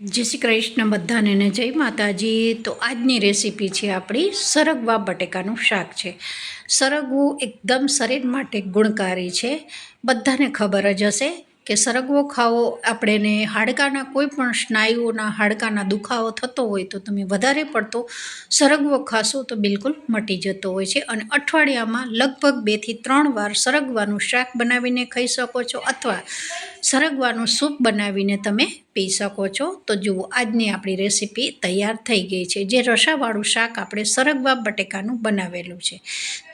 જય શ્રી કૃષ્ણ બધાને ને જય માતાજી. તો આજની રેસીપી છે આપણી સરગવા બટેકાનું શાક છે. સરગવું એકદમ શરીર માટે ગુણકારી છે. બધાને ખબર જ હશે કે સરગવો ખાવો, આપણેને હાડકાના કોઈ પણ સ્નાયુઓના હાડકાના દુખાવો થતો હોય તો તમે વધારે પડતો સરગવો ખાશો તો બિલકુલ મટી જતો હોય છે. અને અઠવાડિયામાં લગભગ બેથી ત્રણ વાર સરગવાનું શાક બનાવીને ખાઈ શકો છો અથવા સરગવાનું સૂપ બનાવીને તમે પી શકો છો. તો જુઓ, આજની આપણી રેસીપી તૈયાર થઈ ગઈ છે. જે રસાવાળું શાક આપણે સરગવા બટેકાનું બનાવેલું છે.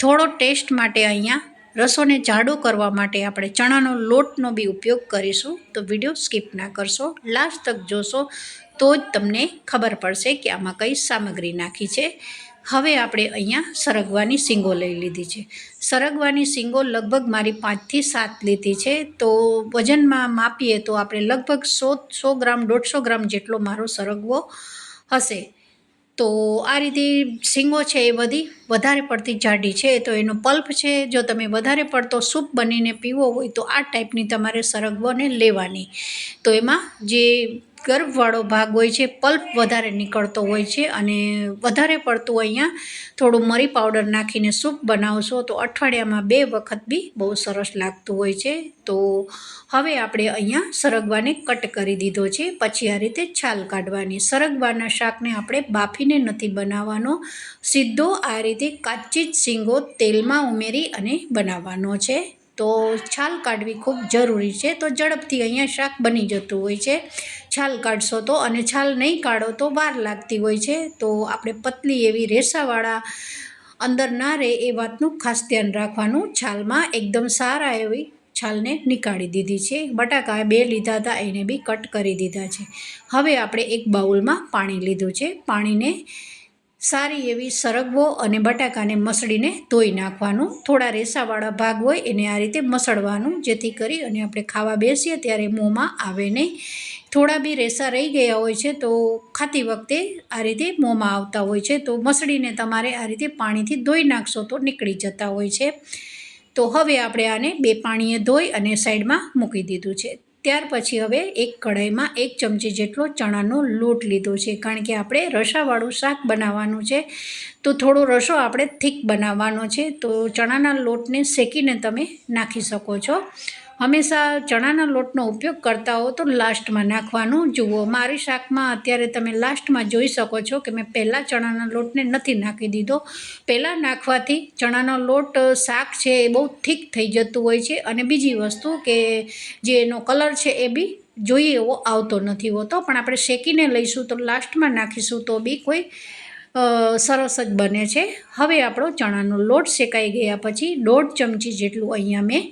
થોડો ટેસ્ટ માટે અહીંયા રસોને જાડો કરવા માટે આપણે ચણાનો લોટનો બી ઉપયોગ કરીશું. તો વીડિયો સ્કીપ ના કરશો. લાસ્ટ તક જોશો તો જ તમને ખબર પડશે કે આમાં કઈ સામગ્રી નાખી છે. હવે આપણે અહીંયા સરગવાની સિંગો લઈ લીધી છે. સરગવાની સિંગો લગભગ મારી પાંચથી સાત લીધી છે. તો વજનમાં માપીએ તો આપણે લગભગ સો સો ગ્રામ, દોઢસો ગ્રામ જેટલો મારો સરગવો હશે. તો આ રીતે શીંગો છે એ બધી વધારે પડતી જાડી છે, તો એનો પલ્પ છે, જો તમે વધારે પડતો સૂપ બનીને પીવો હોય તો આ ટાઈપની તમારે સરગવોને લેવાની. તો એમાં જે ગર્ભવાળો ભાગ હોય છે, પલ્પ વધારે નીકળતો હોય છે અને વધારે પડતું અહીંયા થોડું મરી પાવડર નાખીને સૂપ બનાવશો તો અઠવાડિયામાં બે વખત બી બહુ સરસ લાગતું હોય છે. તો હવે આપણે અહીંયા સરગવાને કટ કરી દીધો છે. પછી આ રીતે છાલ કાઢવાની. સરગવાના શાકને આપણે બાફીને નથી બનાવવાનો. સીધો આ રીતે કાચી જ શીંગો તેલમાં ઉમેરી અને બનાવવાનો છે. તો છાલ કાઢવી ખૂબ જરૂરી છે. તો ઝડપથી અહીંયા શાક બની જતું હોય છે. છાલ કાઢશો તો અને છાલ નહીં કાઢો તો વાર લાગતી હોય છે. તો આપણે પતલી એવી રેસાવાળા અંદર ના રહે એ વાતનું ખાસ ધ્યાન રાખવાનું. છાલમાં એકદમ સારા એવી છાલને નીકાળી દીધી છે. બટાકા બે લીધા હતા, એને બી કટ કરી દીધા છે. હવે આપણે એક બાઉલમાં પાણી લીધું છે. પાણીને સારી એવી સરગવો અને બટાકાને મસળીને ધોઈ નાખવાનું. થોડા રેસાવાળા ભાગ હોય એને આ રીતે મસળવાનું, જેથી કરી અને આપણે ખાવા બેસીએ ત્યારે મોંમાં આવે નહીં. થોડા બી રેસા રહી ગયા હોય છે તો ખાતી વખતે આ રીતે મોંમાં આવતા હોય છે તો મસળીને તમારે આ રીતે પાણીથી ધોઈ નાખશો તો નીકળી જતા હોય છે. તો હવે આપણે આને બે પાણીએ ધોઈ અને સાઈડમાં મૂકી દીધું છે. ત્યાર પછી હવે એક કઢાઈમાં એક ચમચી જેટલો ચણાનો લોટ લીધો છે. કારણ કે આપણે રસાવાળું શાક બનાવવાનું છે, તો થોડો રસો આપણે થીક બનાવવાનો છે. તો ચણાના લોટને શેકીને તમે નાખી શકો છો. હંમેશા ચણાના લોટનો ઉપયોગ કરતા હો તો લાસ્ટમાં નાખવાનું. જુઓ, મારી શાકમાં અત્યારે તમે લાસ્ટમાં જોઈ શકો છો કે મેં પહેલાં ચણાના લોટને નથી નાખી દીધો. પહેલાં નાખવાથી ચણાનો લોટ શાક છે એ બહુ થીક થઈ જતું હોય છે અને બીજી વસ્તુ કે જે એનો કલર છે એ બી જોઈએ એવો આવતો નથી હોતો. પણ આપણે શેકીને લઈશું તો લાસ્ટમાં નાખીશું તો બી કોઈ સરસ જ બને છે. હવે આપણો ચણાનો લોટ શેકાઈ ગયા પછી દોઢ ચમચી જેટલું અહીંયા મેં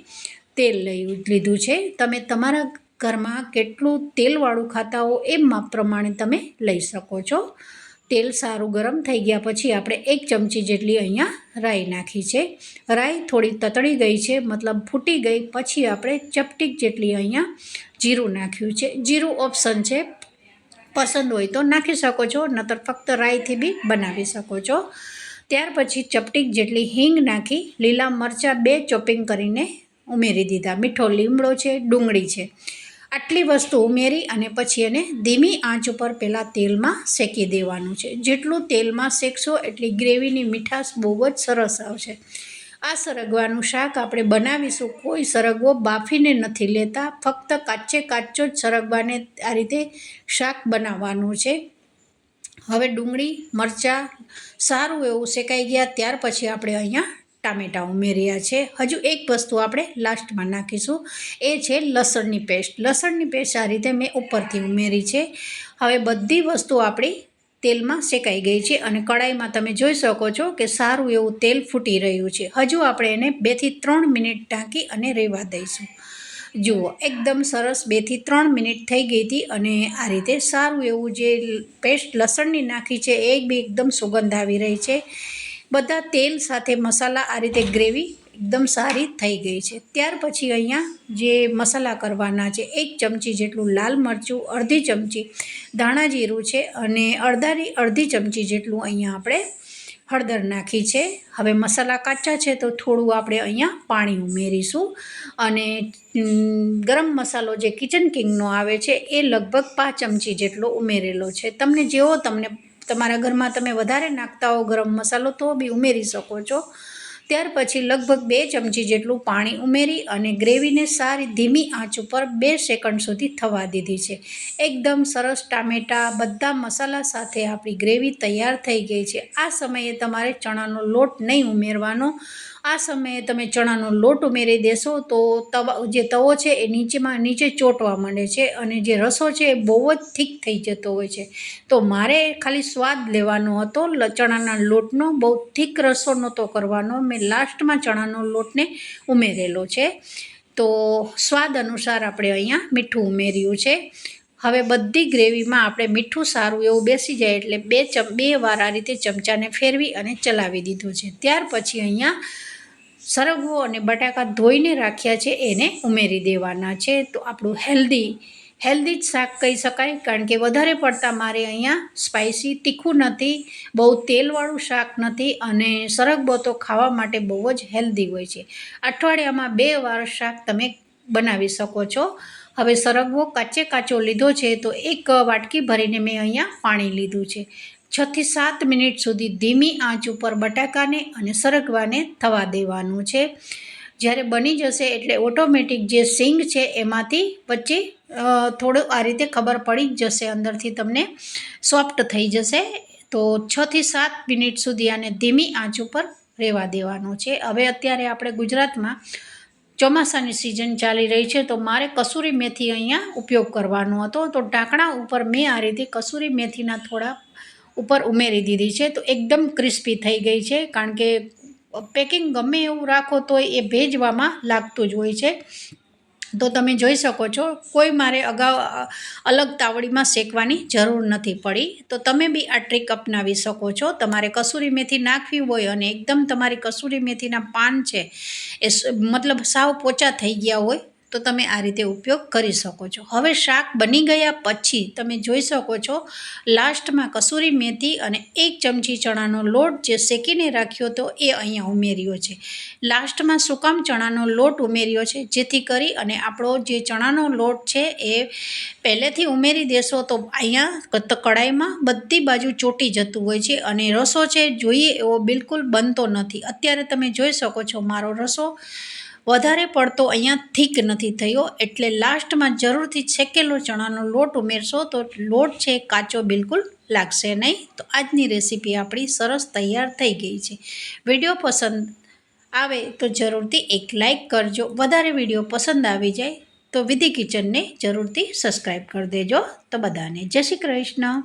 તેલ લઈ લીધું છે. તમે તમારા ઘરમાં કેટલું તેલવાળું ખાતા હો એ માપ પ્રમાણે તમે લઈ શકો છો. તેલ સારું ગરમ થઈ ગયા પછી આપણે એક ચમચી જેટલી અહીંયા રાઈ નાખી છે. રાઈ થોડી તતળી ગઈ છે, મતલબ ફૂટી ગઈ પછી આપણે ચપટીક જેટલી અહીંયા જીરું નાખ્યું છે. જીરું ઓપ્શન છે, પસંદ હોય તો નાખી શકો છો, નતર ફક્ત રાઈથી બી બનાવી શકો છો. ત્યાર પછી ચપટીક જેટલી હિંગ નાખી, લીલા મરચાં બે ચોપિંગ કરીને ઉમેરી દીધા. મીઠો લીમડો છે, ડુંગળી છે. આટલી વસ્તુ ઉમેરી અને પછી એને ધીમી આંચ ઉપર પહેલાં તેલમાં શેકી દેવાનું છે. જેટલું તેલમાં શેકશો એટલી ગ્રેવીની મીઠાશ બહુ જ સરસ આવશે. આ સરગવાનું શાક આપણે બનાવીશું. કોઈ સરગવો બાફીને નથી લેતા. ફક્ત કાચે કાચો જ સરગવાને આ રીતે શાક બનાવવાનું છે. હવે ડુંગળી, મરચાં સારું એવું શેકાઈ ગયા. ત્યાર પછી આપણે અહીંયા ટામેટાં ઉમેર્યા છે. હજુ એક વસ્તુ આપણે લાસ્ટમાં નાખીશું. એ છે લસણની પેસ્ટ. લસણની પેસ્ટ આ રીતે મેં ઉપરથી ઉમેરી છે. હવે બધી વસ્તુ આપણી તેલમાં શેકાઈ ગઈ છે અને કડાઈમાં તમે જોઈ શકો છો કે સારું એવું તેલ ફૂટી રહ્યું છે. હજુ આપણે એને બેથી ત્રણ મિનિટ ઢાંકી અને રહેવા દઈશું. જુઓ, એકદમ સરસ બેથી ત્રણ મિનિટ થઈ ગઈ હતી અને આ રીતે સારું એવું જે પેસ્ટ લસણની નાખી છે એ બી એકદમ સુગંધ આવી રહી છે. બધા તેલ સાથે મસાલા આ રીતે ગ્રેવી એકદમ સારી થઈ ગઈ છે. ત્યાર પછી અહીંયા જે મસાલા કરવાના છે, એક ચમચી જેટલું લાલ મરચું, અડધી ચમચી ધાણા જીરું છે અને અડધાની અડધી ચમચી જેટલું અહીંયા આપણે હળદર નાખી છે. હવે મસાલા કાચા છે તો થોડું આપણે અહીંયા પાણી ઉમેરીશું અને ગરમ મસાલો જે કિચન કિંગનો આવે છે એ લગભગ પાંચ ચમચી જેટલો ઉમેરેલો છે. તમને જેવો તમને તમારા ઘરમાં તમે વધારે નાખતા હો, ગરમ મસાલો તો બી ઉમેરી શકો છો. ત્યાર પછી લગભગ બે ચમચી જેટલું પાણી ઉમેરી અને ગ્રેવીને સારી ધીમી આંચ ઉપર બે સેકન્ડ સુધી થવા દીધી છે. એકદમ સરસ ટામેટાં, બધા મસાલા સાથે આપણી ગ્રેવી તૈયાર થઈ ગઈ છે. આ સમયે તમારે ચણાનો લોટ નહીં ઉમેરવાનો આ સમયે તમે ચણાનો લોટ ઉમેરી દેશો તો તવા જે તવો છે એ નીચેમાં નીચે ચોંટવા માંડે છે અને જે રસો છે એ બહુ જ થીક થઈ જતો હોય છે. તો મારે ખાલી સ્વાદ લેવાનો હતો. ચણાના લોટનો બહુ થીક રસો નહોતો કરવાનો. મેં લાસ્ટમાં ચણાનો લોટને ઉમેરેલો છે. તો સ્વાદ અનુસાર આપણે અહીંયા મીઠું ઉમેર્યું છે. હવે બધી ગ્રેવીમાં આપણે મીઠું સારું એવું બેસી જાય એટલે બે ચમ બે વાર આ રીતે ચમચાને ફેરવી અને ચલાવી દીધું છે. ત્યાર પછી અહીંયા સરગવો અને બટાકા ધોઈને રાખ્યા છે, એને ઉમેરી દેવાના છે. તો આપણું હેલ્ધી હેલ્ધી જ શાક કહી શકાય, કારણ કે વધારે પડતા મારે અહીંયા સ્પાઇસી તીખું નથી, બહુ તેલવાળું શાક નથી અને સરગવો તો ખાવા માટે બહુ જ હેલ્ધી હોય છે. અઠવાડિયામાં બે વાર શાક તમે બનાવી શકો છો. હવે સરગવો કાચે કાચો લીધો છે, તો એક વાટકી ભરીને મેં અહીંયા પાણી લીધું છે. છથી સાત મિનિટ સુધી ધીમી આંચ ઉપર બટાકાને અને સરગવાને થવા દેવાનું છે. જ્યારે બની જશે એટલે ઓટોમેટિક જે સિંગ છે એમાંથી વચ્ચે થોડું આ રીતે ખબર પડી જ જશે, અંદરથી તમને સોફ્ટ થઈ જશે. તો છથી સાત મિનિટ સુધી આને ધીમી આંચ ઉપર રહેવા દેવાનું છે. હવે અત્યારે આપણે ગુજરાતમાં ચોમાસાની સિઝન ચાલી રહી છે, તો મારે કસૂરી મેથી અહીંયા ઉપયોગ કરવાનો હતો. તો ઢાંકણા ઉપર મેં આ રીતે કસૂરી મેથીના થોડા ઉપર ઉમેરી દીધી છે, તો એકદમ ક્રિસ્પી થઈ ગઈ છે, કારણ કે પેકિંગ ગમે એવું રાખો તો એ ભેજવામાં લાગતું જ હોય છે. તો તમે જોઈ શકો છો, કોઈ મારે અગાઉ અલગ તાવડીમાં શેકવાની જરૂર નથી પડી. તો તમે બી આ ટ્રીક અપનાવી શકો છો, તમારે કસૂરી મેથી નાખવી હોય અને એકદમ તમારી કસૂરી મેથીના પાન છે, એ મતલબ સાવ પોચા થઈ ગયા હોય તો તમે આ રીતે ઉપયોગ કરી શકો છો. હવે શાક બની ગયા પછી તમે જોઈ શકો છો, લાસ્ટમાં કસૂરી મેથી અને એક ચમચી ચણાનો લોટ જે શેકીને રાખ્યો હતો એ અહીંયા ઉમેર્યો છે. લાસ્ટમાં સુકામ ચણાનો લોટ ઉમેર્યો છે, જેથી કરી અને આપણો જે ચણાનો લોટ છે એ પહેલેથી ઉમેરી દેશો તો અહીંયા કડાઈમાં બધી બાજુ ચોટી જતું હોય છે અને રસો છે જોઈએ એવો બિલકુલ બનતો નથી. અત્યારે તમે જોઈ શકો છો મારો રસો વધારે પડતો અહીંયા થીક નથી થયો એટલે લાસ્ટમાં જરૂરથી છેકેલો ચણાનો લોટ ઉમેરશો તો લોટ છે કાચો બિલકુલ લાગશે નહીં. તો આજની રેસીપી આપણી સરસ તૈયાર થઈ ગઈ છે. વીડિયો પસંદ આવે તો જરૂરથી એક લાઈક કરજો. વધારે વીડિયો પસંદ આવી જાય તો વિધિ કિચનને જરૂરથી સબસ્ક્રાઈબ કરી દેજો. તો બધાને જય શ્રી કૃષ્ણ.